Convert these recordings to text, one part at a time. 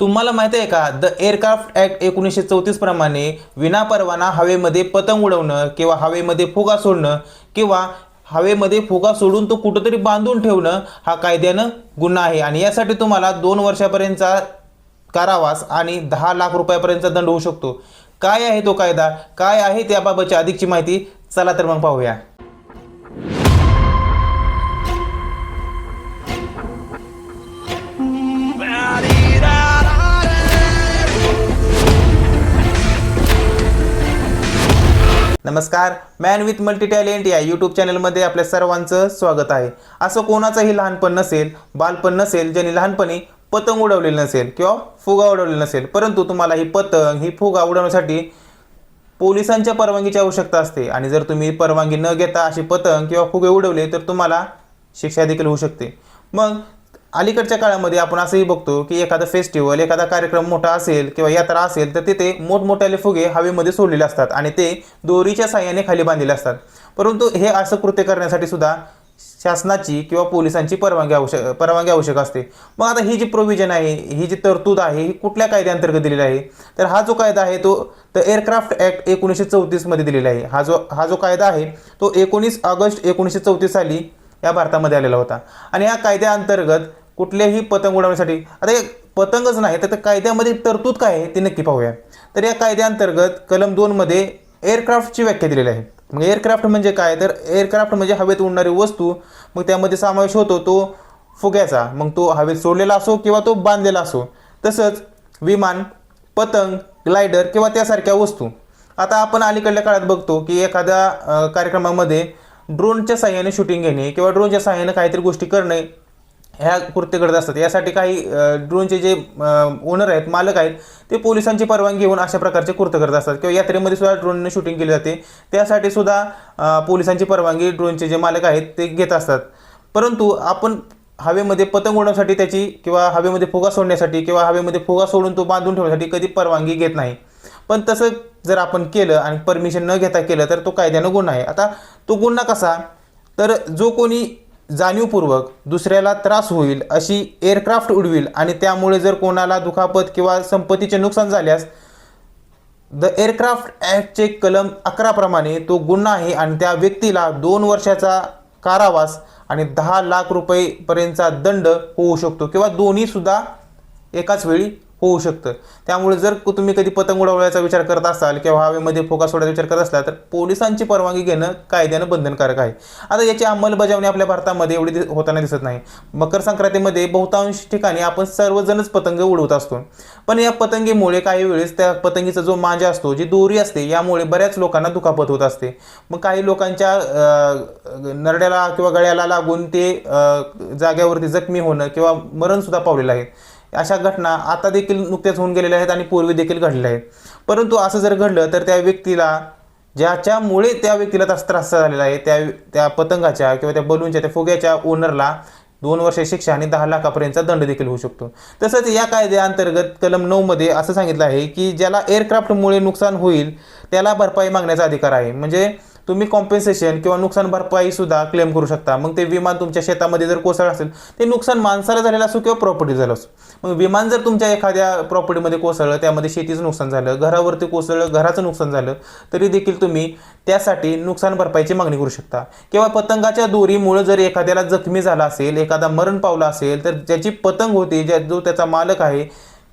तुम्हाला माहिती आहे का? द एअरक्राफ्ट ॲक्ट एकोणीसशे चौतीस प्रमाणे विनापरवाना हवेमध्ये पतंग उडवणं किंवा हवेमध्ये फुगा सोडणं किंवा हवेमध्ये फुगा सोडून तो कुठंतरी बांधून ठेवणं हा कायद्यानं गुन्हा आहे. आणि यासाठी तुम्हाला दोन वर्षापर्यंतचा कारावास आणि दहा लाख रुपयापर्यंतचा दंड होऊ शकतो. काय आहे तो कायदा? काय आहे त्याबाबतची अधिकची माहिती? चला तर मग पाहूया. नमस्कार मॅन विथ मल्टी टॅलेंट या यूट्यूब चॅनलमध्ये आपल्या सर्वांचं स्वागत आहे. असं कोणाचंही लहानपण नसेल बालपण नसेल ज्यांनी लहानपणी पतंग उडवलेली नसेल किंवा फुगा उडवलेली नसेल परंतु तुम्हाला ही पतंग ही फुगा उडवण्यासाठी पोलिसांच्या परवानगीची आवश्यकता असते. आणि जर तुम्ही परवानगी न घेता अशी पतंग किंवा फुगे उडवले तर तुम्हाला शिक्षा देखील होऊ शकते. मग अलीकडच्या काळामध्ये आपण असंही बघतो की एखादा फेस्टिवल एखादा कार्यक्रम मोठा असेल किंवा यात्रा असेल तर तिथे मोठमोठ्याले फुगे हवेमध्ये सोडलेले असतात आणि ते दोरीच्या साह्याने खाली बांधलेले असतात. परंतु हे असं कृत्य करण्यासाठी सुद्धा शासनाची किंवा पोलिसांची परवानगी आवश्यक परवानगी आवश्यक असते. मग आता ही जी प्रोव्हिजन आहे ही जी तरतूद आहे ही कुठल्या कायद्याअंतर्गत दिलेली आहे? तर हा जो कायदा आहे तो द एअरक्राफ्ट ॲक्ट एकोणीसशे चौतीसमध्ये दिलेला आहे. हा जो हा जो कायदा आहे तो एकोणीस ऑगस्ट एकोणीसशे चौतीस साली या भारतामध्ये आलेला होता. आणि या कायद्याअंतर्गत कुठल्याही पतंग उडवण्यासाठी. आता हे पतंगच नाही तर कायद्यामध्ये तरतूद काय आहे ते नक्की पाहूया. तर या कायद्याअंतर्गत कलम दोनमध्ये एअरक्राफ्टची व्याख्या दिलेली आहे. मग एअरक्राफ्ट म्हणजे काय? तर एअरक्राफ्ट म्हणजे हवेत उडणारी वस्तू मग त्यामध्ये समावेश होतो तो फुग्याचा. मग तो हवेत सोडलेला असो किंवा तो बांधलेला असो. तसंच विमान पतंग ग्लायडर किंवा त्यासारख्या वस्तू. आता आपण अलीकडल्या काळात बघतो की एखाद्या कार्यक्रमामध्ये ड्रोनच्या साह्याने शूटिंग घेणे किंवा ड्रोनच्या साह्याने काहीतरी गोष्टी करणे ह्या कृत्य असतात. यासाठी काही ड्रोनचे जे ओनर आहेत मालक आहेत ते पोलिसांची परवानगी घेऊन अशा प्रकारचे कृत्य करत असतात. किंवा यात्रेमध्ये सुद्धा ड्रोनने शूटिंग केली जाते. त्यासाठी सुद्धा पोलिसांची परवानगी ड्रोनचे जे मालक आहेत ते घेत असतात. परंतु आपण हवेमध्ये पतंग उडवण्यासाठी त्याची किंवा हवेमध्ये फुगा सोडण्यासाठी किंवा हवेमध्ये फुगा सोडून तो बांधून ठेवण्यासाठी कधी परवानगी घेत नाही. पण तसं जर आपण केलं आणि परमिशन न घेता केलं तर तो कायद्यानं गुन्हा आहे. आता तो गुन्हा कसा? तर जो कोणी जाणीवपूर्वक दुसऱ्याला त्रास होईल अशी एअरक्राफ्ट उडवील आणि त्यामुळे जर कोणाला दुखापत किंवा संपत्तीचे नुकसान झाल्यास द एअरक्राफ्ट ॲक्टचे कलम अकराप्रमाणे तो गुन्हा आहे आणि त्या व्यक्तीला दोन वर्षाचा कारावास आणि दहा लाख रुपयेपर्यंतचा दंड होऊ शकतो किंवा दोन्हीसुद्धा एकाच वेळी होऊ शकतं. त्यामुळे जर तुम्ही कधी पतंग उडवण्याचा विचार करत असाल किंवा हवेमध्ये फोका सोडायचा विचार करत असला तर पोलिसांची परवानगी घेणं कायद्यानं बंधनकारक आहे. आता याची अंमलबजावणी आपल्या भारतामध्ये एवढी दि- होताना दिसत नाही. मकर संक्रांतीमध्ये बहुतांश ठिकाणी आपण सर्वजणच पतंग उडवत असतो. पण या पतंगीमुळे काही वेळेस त्या पतंगीचा जो मांजा असतो जी दोरी असते यामुळे बऱ्याच लोकांना दुखापत होत असते. मग काही लोकांच्या नरड्याला किंवा गळ्याला लागून ते जाग्यावरती जखमी होणं किंवा मरणसुद्धा पावलेलं आहे. अशा घटना आता देखील नुकत्याच होऊन गेलेल्या आहेत आणि पूर्वी देखील घडलेल्या आहेत. परंतु असं जर घडलं तर त्या व्यक्तीला ज्याच्यामुळे त्या व्यक्तीला त्रास त्रास झालेला आहे त्या त्या पतंगाच्या किंवा त्या बलूनच्या त्या फुग्याच्या ओनरला दोन वर्ष शिक्षा आणि दहा लाखापर्यंतचा दंड देखील होऊ शकतो. तसंच या कायद्याअंतर्गत कलम नऊमध्ये असं सांगितलं आहे की ज्याला एअरक्राफ्टमुळे नुकसान होईल त्याला भरपाई मागण्याचा अधिकार आहे. म्हणजे तुम्ही कॉम्पेन्सेशन किंवा नुकसान भरपाई सुद्धा क्लेम करू शकता. मग ते विमान तुमच्या शेतामध्ये जर कोसळलं असेल ते नुकसान माणसाला झालेलं असो किंवा प्रॉपर्टी झालं असो. मग विमान जर तुमच्या एखाद्या प्रॉपर्टीमध्ये कोसळलं त्यामध्ये शेतीचं नुकसान झालं घरावरती कोसळलं घराचं नुकसान झालं तरी देखील तुम्ही त्यासाठी नुकसान भरपाईची मागणी करू शकता. किंवा पतंगाच्या दोरीमुळे जर एखाद्याला जखमी झाला असेल एखादा मरण पावला असेल तर ज्याची पतंग होती ज्या जो त्याचा मालक आहे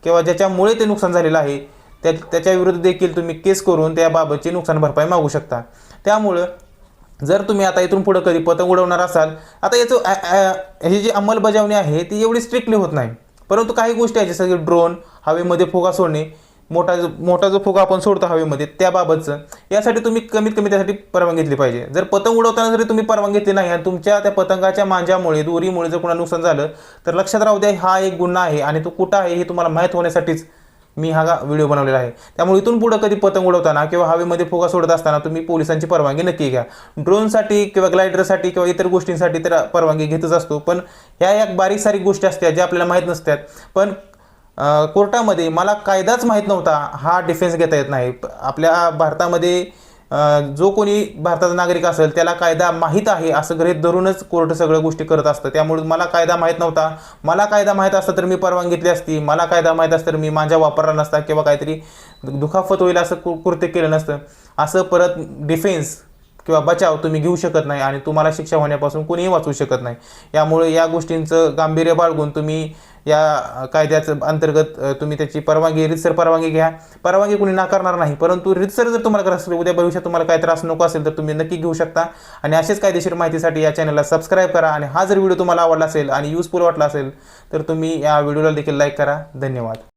किंवा ज्याच्यामुळे ते नुकसान झालेलं आहे त्या त्याच्या विरुद्ध देखील तुम्ही केस करून त्याबाबतची नुकसान भरपाई मागू शकता. त्यामुळं जर तुम्ही आता इथून पुढं कधी पतंग उडवणार असाल आता याचं ॲ- ही जी अंमलबजावणी आहे ती एवढी स्ट्रिक्टली होत नाही. परंतु काही गोष्टी आहेत जसं की ड्रोन हवेमध्ये फुगा सोडणे मोठा जो मोठा जो फुगा आपण सोडतो हवेमध्ये त्याबाबतचं यासाठी तुम्ही कमीत कमी त्यासाठी परवानगी घेतली पाहिजे. जर पतंग उडवताना जरी तुम्ही परवानगी घेतली नाही आणि तुमच्या त्या पतंगाच्या मांजामुळे दोरीमुळे जर कोणा नुकसान झालं तर लक्षात राहू द्या हा एक गुन्हा आहे आणि तो कुठं आहे हे तुम्हाला माहीत होण्यासाठीच मी हा गा- व्हिडिओ बनवलेला आहे. त्यामुळे इथून पुढं कधी पतंग उडवताना किंवा हवेमध्ये फुगा सोडत असताना तुम्ही पोलिसांची परवानगी नक्की घ्या. ड्रोनसाठी किंवा ग्लायडरसाठी किंवा इतर गोष्टींसाठी तर परवानगी घेतच असतो. पण ह्या एक बारीक सारीक गोष्टी असतात ज्या आपल्याला माहीत नसतात पण कोर्टामध्ये मला कायदाच माहीत नव्हता हा डिफेन्स घेता येत नाही. आपल्या भारतामध्ये जो कोणी भारताचा नागरिक असेल त्याला कायदा माहीत आहे असं गृहित धरूनच कोर्ट सगळ्या गोष्टी करत असतं. त्यामुळे मला कायदा माहीत नव्हता. मला कायदा माहीत असता तर मी परवानगी घेतली असती. मला कायदा माहीत असतं तर मी माझ्या वापरला नसता किंवा काहीतरी दुखापत होईल असं कृत्य केलं नसतं. असं परत डिफेन्स किंवा बचाव तुम्ही घेऊ शकत नाही आणि तुम्हाला शिक्षा होण्यापासून कोणीही वाचवू शकत नाही. यामुळे या गोष्टींचं गांभीर्य बाळगून तुम्ही या कायद्याचं अंतर्गत तुम्ही त्याची परवानगी रितसर परवानगी घ्या. परवानगी कुणी नाकारणार नाही परंतु रितसर जर तुम्हाला करत असेल उद्या भविष्यात तुम्हाला काही त्रास नको असेल तर तुम्ही नक्की घेऊ शकता. आणि असेच कायदेशीर माहितीसाठी या चॅनलला सबस्क्राईब करा आणि हा जर व्हिडिओ तुम्हाला आवडला असेल आणि युजफुल वाटला असेल तर तुम्ही या व्हिडिओला देखील लाईक करा. धन्यवाद.